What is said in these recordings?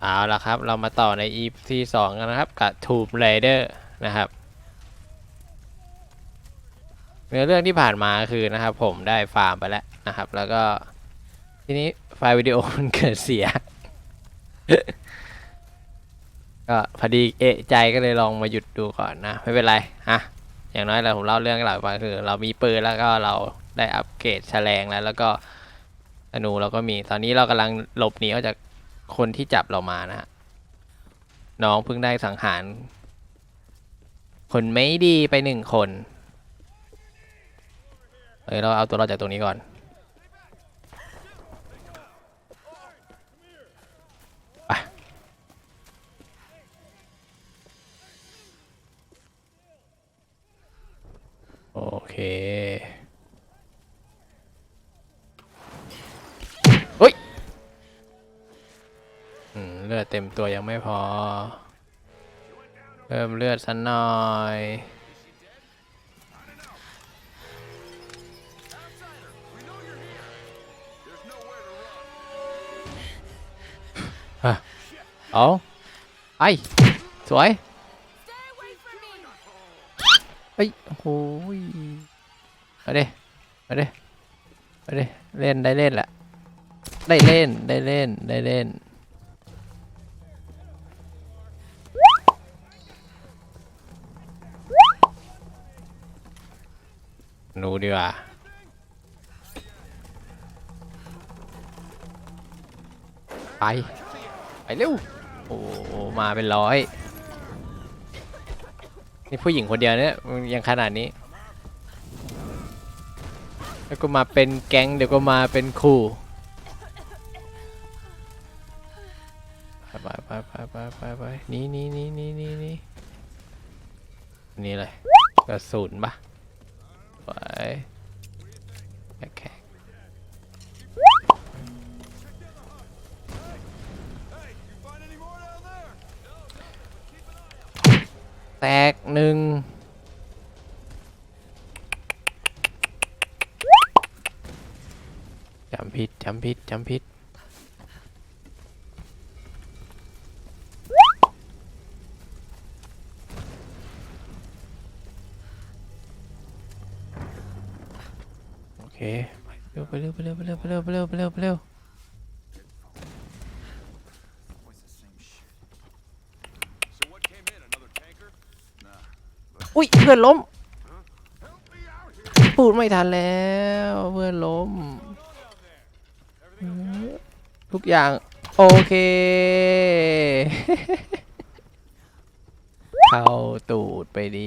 เอาละครับ เรามาต่อใน EP สองกันนะครับ กับ Tomb Raider นะครับเนื้อเรื่องที่ผ่านมาคือนะครับ ผมได้ฟาร์มไปแล้วนะครับ แล้วก็ทีนี้ไฟล์วิดีโอมันเกิดเสีย ก็พอดีเอะใจก็เลยลองมาหยุดดูก่อนนะ ไม่เป็นไรอะอย่างน้อยเราผมเล่าเรื่องห้เราฟังคือ เรามีปืนแล้วก็เราได้อัปเกรดแฉลงแล้ว แล้วก็ธนูเราก็มีตอนนี้เรากำลังหลบหนีออกจาก คนที่จับเรามานะฮะน้องเพิ่งได้สังหาร คนไม่ดีไปหนึ่งคนเอ้ยเราเอาตัวเราจากตรงนี้ก่อนไปโอเค ตัวยังไม่พอ เพิ่มเลือดสันหน่อยเอาไอสวยเฮ้ยโอ้ยมาดิมาดิมาดิเล่นได้เล่นแหละได้เล่นได้เล่นได้เล่น หนูดีกว่าไป ไปเร็ว โอ้มาเป็นร้อย นี่ผู้หญิงคนเดียวเนี่ยมันยังขนาดนี้ แล้วก็มาเป็นแก๊งเดี๋ยวก็มาเป็นคู่ไปไปไปไปไปไปนี่นี่นี่นี่นี่นี่นี่เลยกระสุนปะ พิษจำพิษจำพิษโอเคเร็ปเร็วไปเร็วไปเร็วไปเร็วไปเร็วไปเร็วไปเร็วอุ้ยเพื่อนล้มพูดไม่ทันแล้วเพื่อนล้ม ทุกอย่างโอเค เข้าตูดไปดี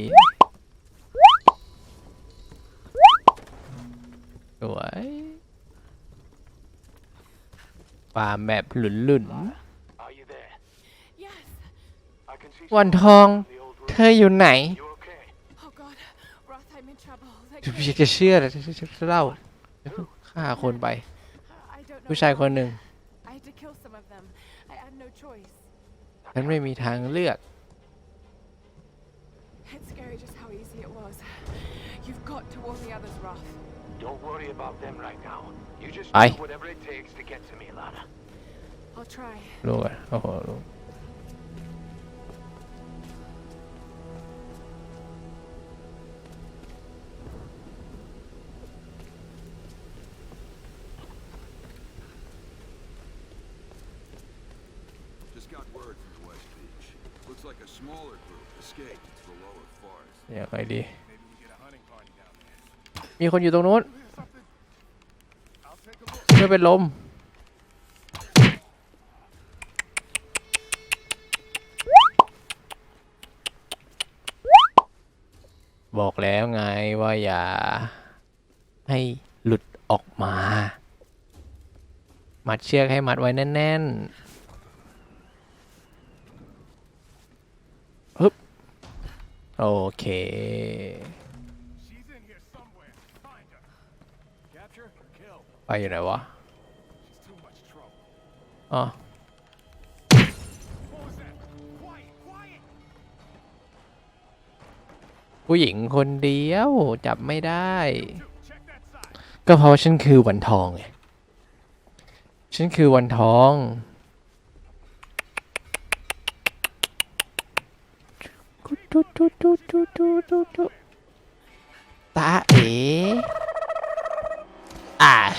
สวยฟาร์มแบบหลุนหลุน Are you there? Yes. I can see ๆวัน some ทอง of the old เธออยู่ไหน You okay? Oh God, Roth, I'm in trouble. They พี่ came- จะเชื่อเลยจะเล่าฆ่าคนไป I don't know. ผู้ชายคน how. หนึ่ง ฉันไม่มีทางเลือก It's scary just how easy it was. You've got to warn the others, Roth. Don't worry about them right now. You just Aye. do whatever it takes to get to me, Lana. I'll try. รู้อะโอ้โหรู้ Just Looks like a smaller group escaped to the lower forest. ยังไงดี Maybe we get a hunting party down there. มีคนอยู่ตรงนู้น Something? I'll take a look. เพื่อเป็นลม บอกแล้วไงว่าอย่า ให้หลุดออกมา มัดเชือกให้มัดไว้แน่น ๆฮึบ โอเค ไปอ้ไหนวะอ๋อผู้หญิงคนเดียวจับไม่ได้ ก็เพราะฉันคือวันทองไงฉันคือวันทอง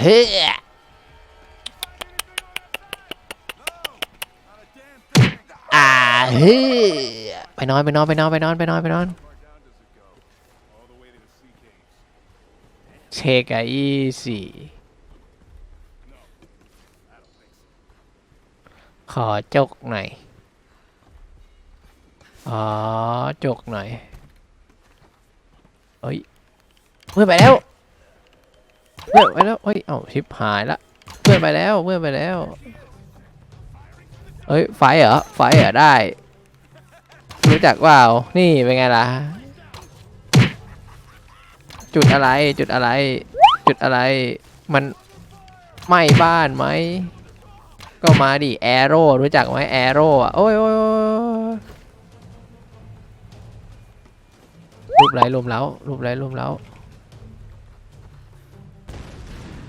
เฮ้อ่าเฮ้ไปนอนไปนอนไปนอนไปนอนไปนอนไปนอนเช็คอะอีสี่ขอจกหน่อย อ๋อ จกหน่อยเฮ้ยเพื่อไปแล้ว เพื่อนไปแล้วเฮ้ยเอ้าชิบหายละเพื่อนไปแล้วเพื่อนไปแล้วเฮ้ยไฟเหรอไฟเหรอได้ รู้จักเปล่านี่เป็นไงล่ะ จุดอะไรจุดอะไร จุดอะไรมันไหม้บ้านไหมก็มาดิแอโร่รู้จักไหมแอโร่อะโอ้ยโอ้ยรูปไรรูปเล้ารูปไรรูปเล้า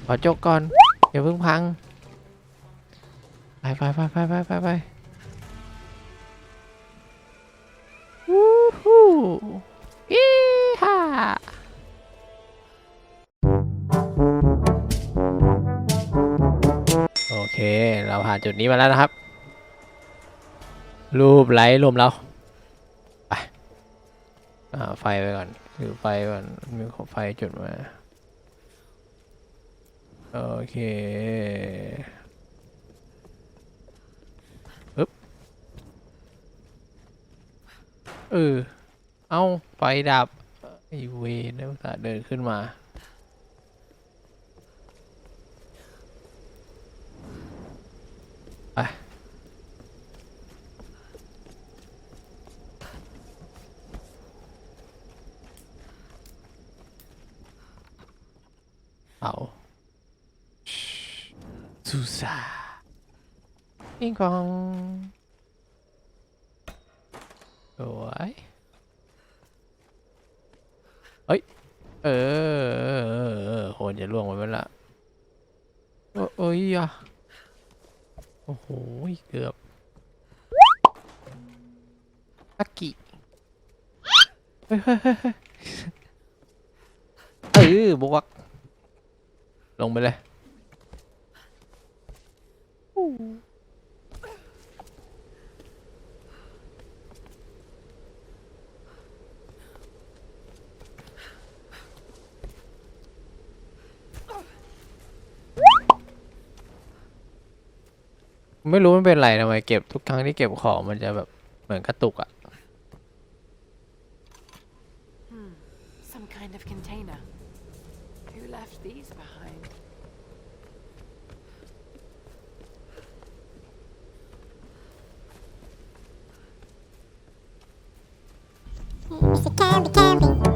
ขอจกก่อนอย่าเพิ่งพัง ไปไปไปไปไปไปไปวู้ฮู้อีฮ่าโอเค เราผ่านจุดนี้มาแล้วนะครับ รูปไลท์รวมแล้วไปไฟไปก่อน คือไฟก่อนมีขอไฟจุดมา โอเคปึ๊บเออ เอาไฟดับไอเวนนะตาเดินขึ้นมา ไปเอา ซูซาปิงกองสวยเฮ้ย เออเออเออเออโคนจะล่วงไปแล้วล่ะโอ้เอ้ยอะโอ้โห เกือบอากิเฮ้ยเฮ้ยเฮ้ยเฮ้ยเออบวก ลงไปเลย ไม่รู้มันเป็นไรทำไมเก็บทุกครั้งที่เก็บของมันจะแบบเหมือนกระตุกอะ Some kind of container. Mr. Candy Candy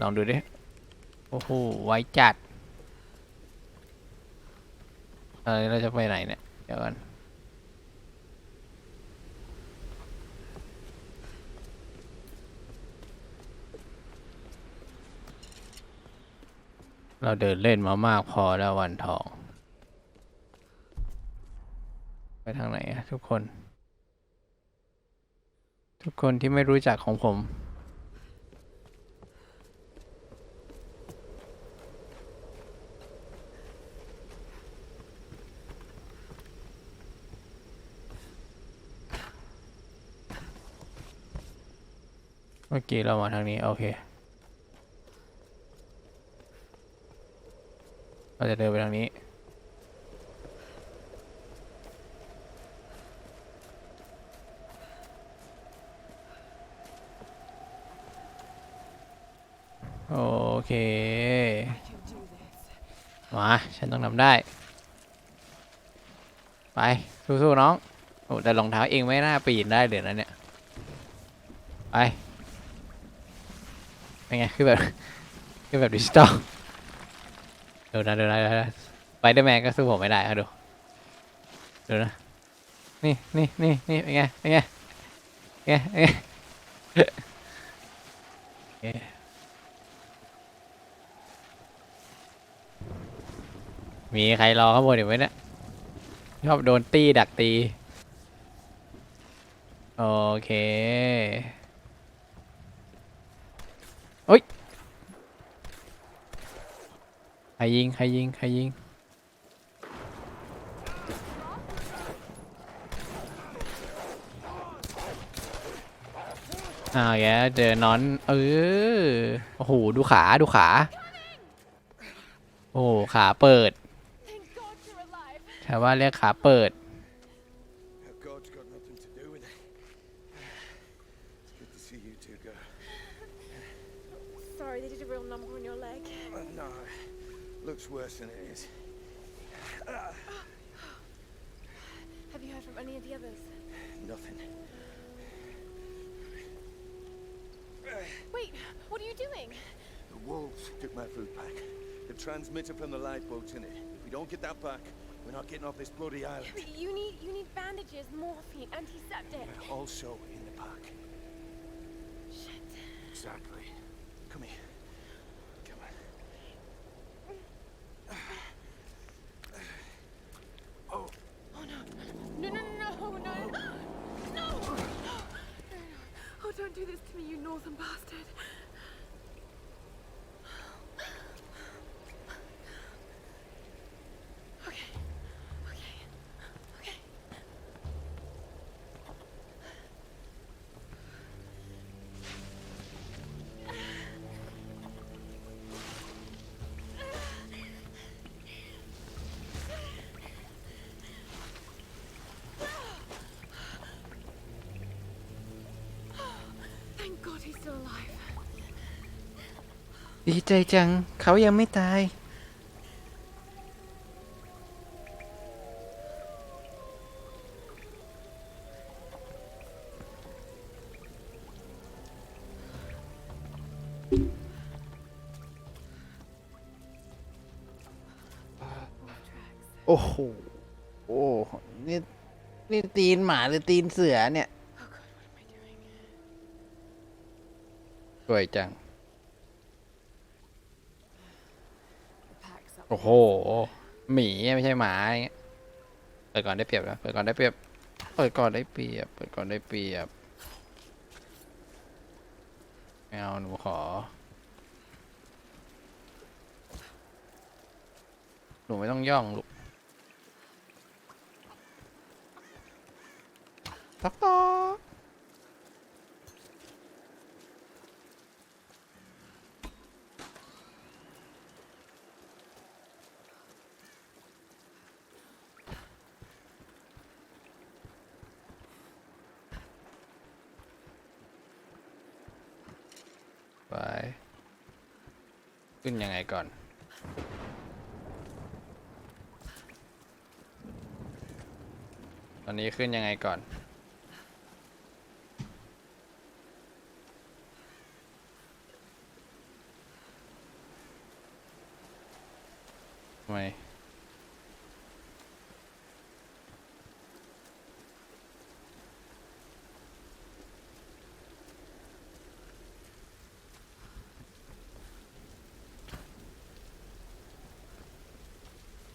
ลองดูดิ โอ้โห ไวจัดเออเราจะไปไหนเนี่ย เดี๋ยวก่อนเราเดินเล่นมามากพอแล้ววันทอง ไปทางไหนอะทุกคน ทุกคนที่ไม่รู้จักของผม มื่อกี้เรามาทางนี้ โอเค เราจะเดินไปทางนี้ โอเค มา ฉันต้องทำได้ ไป สู้ๆน้อง โอ้แต่รองเท้าเองไม่น่าปีนได้เลยนะเนี่ย ไป เป็นไงคือแบบคือแบบดิจิตอลดูนะดูนะดูนะไปเดอร์แมนก็สู้ผมไม่ได้ครับดูดูนะนี่นี่นี่นี่เป็นไงเป็นไงเป็นไงเป็นไงมีใครรอข้างบนอยู่ไหมเนี่ยชอบโดนตีดักตี โอเค โอ้ยใครยิงใครยิงใครยิงอ้าวแกเจอนอน เออ โอ้โห ดูขา ดูขา โอ้โหขาเปิด Thank God you're alive. ชาวบ้านเรียกขาเปิด the others? Nothing. Wait, what are you doing? The wolves took my food pack. The transmitter from the lifeboat's in it. If we don't get that back, we're not getting off this bloody island. You need you need bandages, morphine, antiseptic. Also in the pack. Shit. Exactly. ดีใจจัง เขายังไม่ตาย โอ้โห โอ้นี่ นี่ตีนหมาหรือตีนเสือเนี่ย Oh God, what am I doing? สวยจัง The pack's up. โอ้โห หมีไม่ใช่หมาอย่างเงี้ยเปิดก่อนได้เปรียบนะเปิดก่อนได้เปรียบ เปิดก่อนได้เปรียบ เปิดก่อนได้เปรียบไม่เอาหนูขอ หนูไม่ต้องย่องลูกต๊อกต๊อกไป ขึ้นยังไงก่อน ตอนนี้ขึ้นยังไงก่อน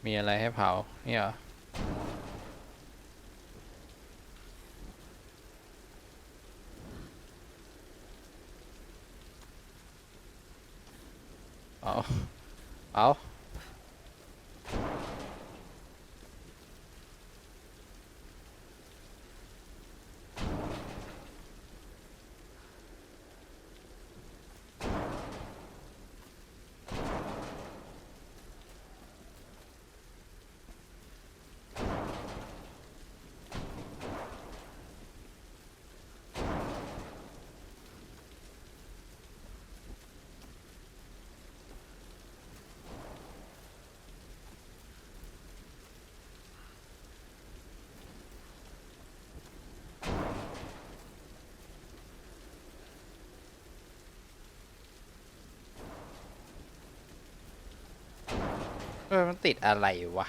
มีอะไรให้เผา นี่เหรอ เออมันติดอะไรวะ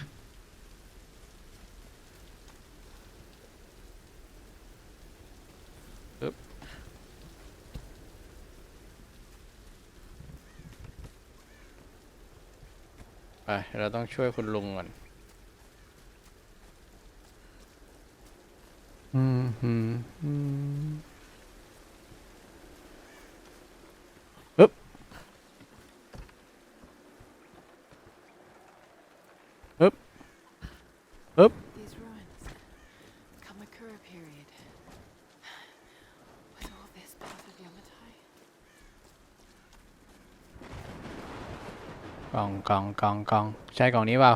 ไป เราต้องช่วยคุณลุงก่อน อืมอืมอืมปึ๊บ ปึ๊บ ปึ๊บ These ruins. Kamakura period. Was all this part of Yamatai? กล่อง กล่องกล่องกล่องใช่กล่องนี้เปล่า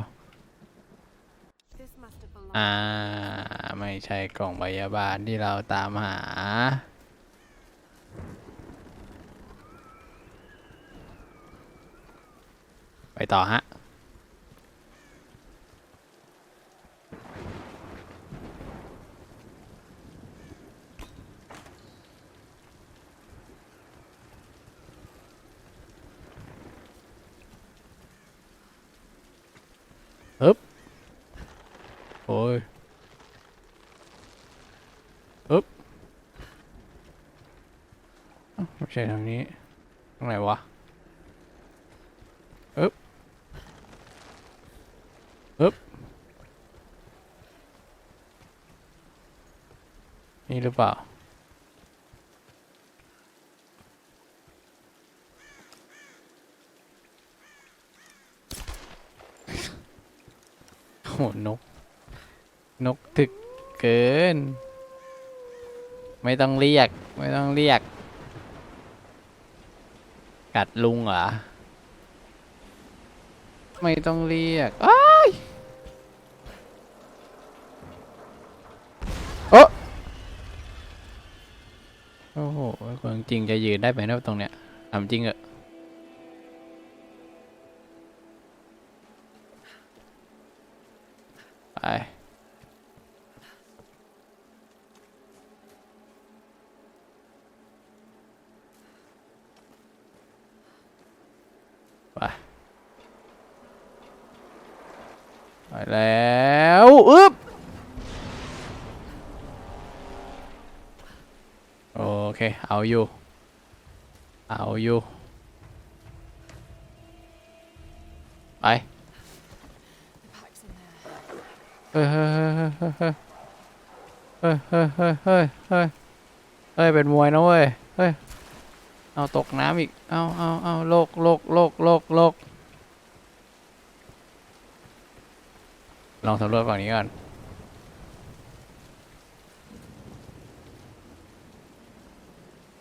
This must have belonged. อ่า ไม่ใช่กล่องพยาบาลที่เราตามหา ไปต่อฮะ อึ๊บ โอ้ย อึ๊บเอ้าไม่ใช่ทางนี้ ตรงไหนวะ อึ๊บ อึ๊บ นี่ หรือเปล่า โห นก นกถึกเกิน ไม่ต้องเรียก ไม่ต้องเรียก กัดลุงเหรอ ไม่ต้องเรียกอ้ายโอะโอ้โหคน จริงจะยืนได้ไหมนะตรงเนี้ยทำจริงเหรอะไป ไป ไปแล้วอึ๊บ โอเค เอาอยู่ เอาอยู่ ไปเฮ้ยเฮ้ยเฮ้ยเฮ้ยเฮ้ยเฮ้ยเฮ้ยเฮ้ยเฮ้ยเฮ้ย เป็นมวยนะเว้ย เฮ้ย เอาตกน้ำอีก เอาเอาเอาโลกโลกโลกโลกโลกลองสำรวจฝั่งนี้ก่อน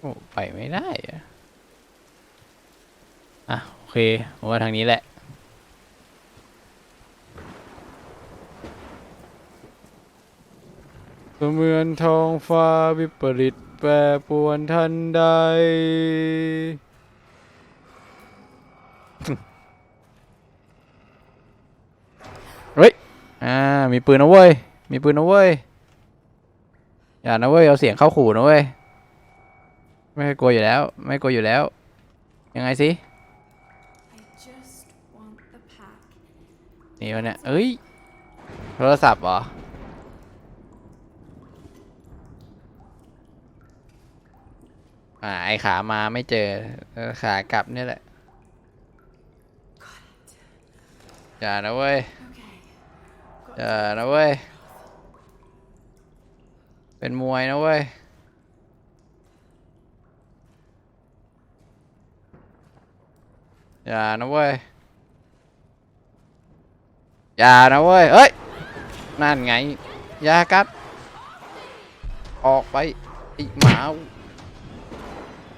โอ้ไปไม่ได้อะอะ โอเคผมว่าทางนี้แหละ เสมือนท้องฟ้าวิปริตแปรปรวนทันใด เฮ้ย อ่า มีปืนนะเว้ย มีปืนนะเว้ย อย่านะเว้ย เอาเสียงเข้าขู่นะเว้ย ไม่กลัวอยู่แล้ว ไม่กลัวอยู่แล้ว ยังไงสินี่วะเนี่ยเอ้ย โทรศัพท์เหรอ อ่า ไอขามาไม่เจอ ขากลับเนี่ยแหละอย่านะเว้ยอย่านะเว้ย เป็นมวยนะเว้ย อย่านะเว้ย อย่านะเว้ย เอ้ย นั่นไง ยากัด ออกไปไอหมา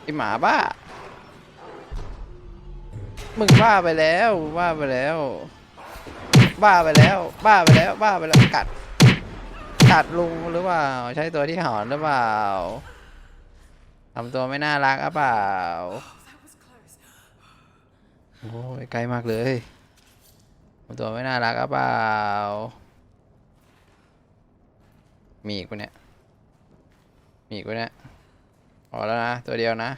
ไอหมาบ้า มึงบ้าไปแล้ว บ้าไปแล้ว บ้าไปแล้ว บ้าไปแล้ว บ้าไปแล้ว กัด กัดลุงหรือเปล่า ใช้ตัวที่หอนหรือเปล่าทำตัวไม่น่ารักหรือเปล่า โอ้ยไกลมากเลยตัวไม่น่ารักเปล่า มีอีกปะเนี่ย มีอีกปะเนี่ยพอแล้วนะ ตัวเดียวนะ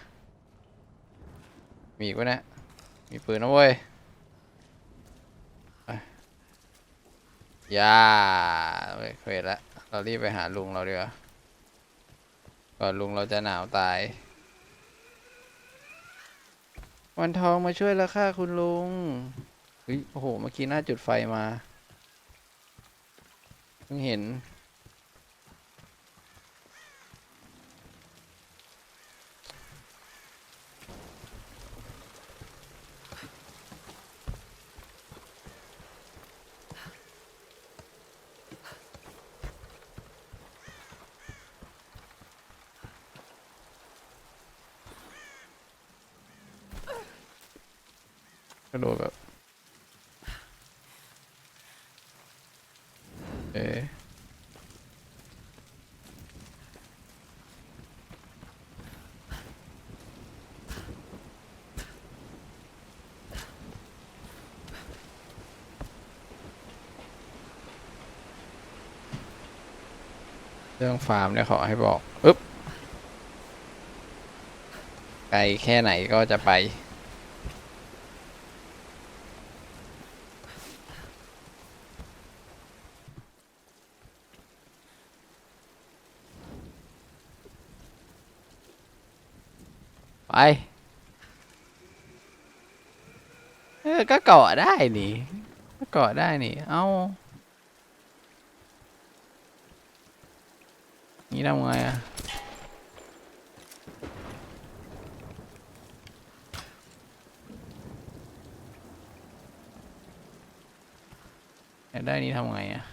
มีอีกปะเนี่ย มีปืนนะเว้ยไปอย่าเว้ยเควสละ เรารีบไปหาลุงเราดีกว่าก่อนลุงเราจะหนาวตาย วันทองมาช่วยแล้วค่ะคุณลุงเฮ้ยโอ้โห เมื่อกี้น่าจุดไฟมา เพิ่งเห็น เรื่องฟาร์มเนี่ยขอให้บอกปึ๊บไกลแค่ไหนก็จะไป ไป เออ ก็เกาะได้นี่ก็เกาะได้นี่ เอ้า นี่ทำไงอะได้นี่ทำไงอะ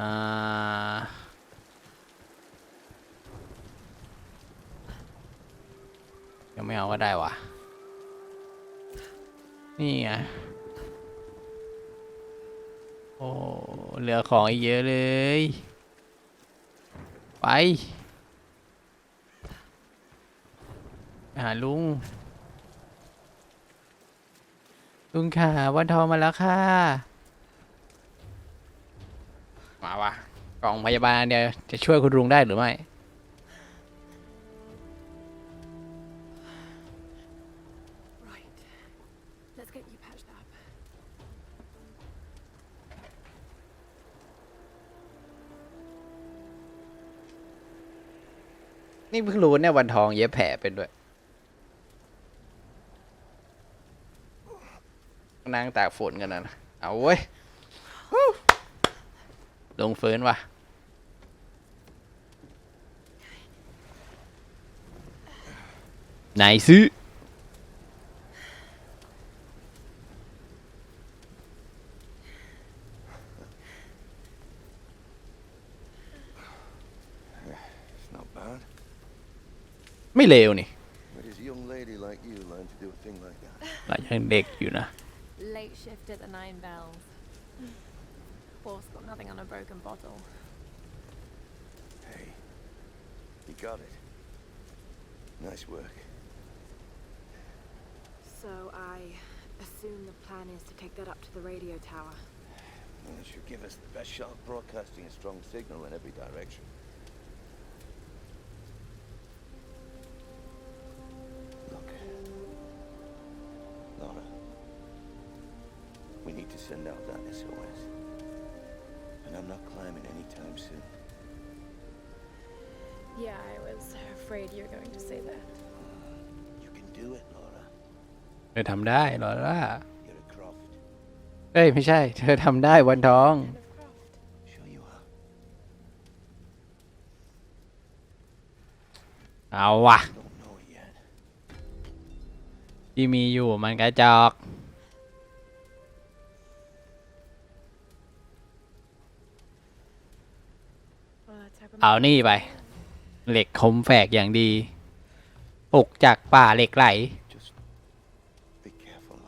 อ่ายังไม่เอาก็ได้วะนี่ไงโอ้ เหลือของอีกเยอะเลยไปไป หาลุง ลุงค่ะวันทองมาแล้วค่ะ มาวะกล่องพยาบาลเดียวจะช่วยคุณลุงได้หรือไม่ Right. Let's get you patched up. นี่เพิ่งรู้เนี่ยวันทองเย็บแผลเป็นด้วยนั่งตากฝนกันนะ เอาเว้ย ลงฟื้นว่ะ ไหนซื้อ เลวนี่ Where does a young lady like you learn to do a thing like that? หลายยังเด็กอยู่นะ Late shift at the Nine Bells. Wolf's got nothing on a broken bottle. Hey, you got it. Nice work. So I assume the plan is to take that up to the radio tower. Well, it should give us the best shot of broadcasting a strong signal in every direction. Out that SOS. And I'm not climbing anytime soon. Yeah, I was afraid you were going to say that. You can do it, Laura. เธอทำได้ลอร่า You're a Croft. เอ้ยไม่ใช่ เธอทำได้วันทอง Kind of craft. Sure you are. เอาวะ Don't know it yet. ที่มีอยู่มันกระจอก เอานี่ไป เหล็กคมแฝกอย่างดีปลุกจากป่าเหล็กไหล careful,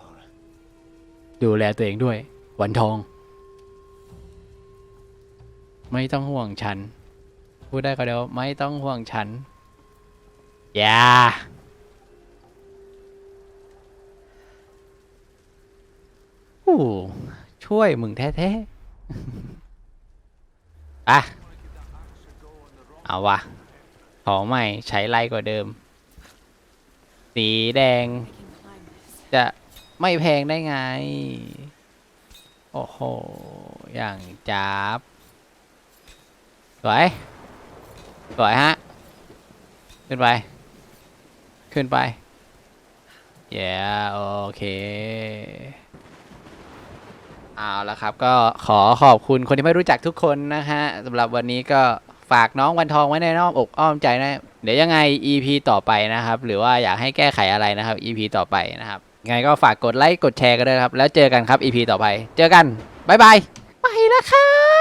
ดูแลตัวเองด้วย วันทอง ไม่ต้องห่วงฉัน พูดได้ก็เดียวไม่ต้องห่วงฉัน อย่า โอ้ ช่วยมึงแท้ๆ อะ เอาวะของใหม่ใช้ไรกว่าเดิม สีแดง จะไม่แพงได้ไง โอ้โห อย่างจับสวยสวยฮะ ขึ้นไป ขึ้นไปเย้โอเคเอาละครับ ก็ขอขอบคุณคนที่ไม่รู้จักทุกคนนะฮะสำหรับวันนี้ก็ ฝากน้องวันทองไว้ในน้อมอกอ้อมใจนะ เดี๋ยวยังไง EP ต่อไปนะครับ หรือว่าอยากให้แก้ไขอะไรนะครับ EP ต่อไปนะครับยังไงก็ฝากกดไลค์กดแชร์กันด้วยครับ แล้วเจอกันครับ EP ต่อไป เจอกัน บ๊ายบาย ไปแล้วครับ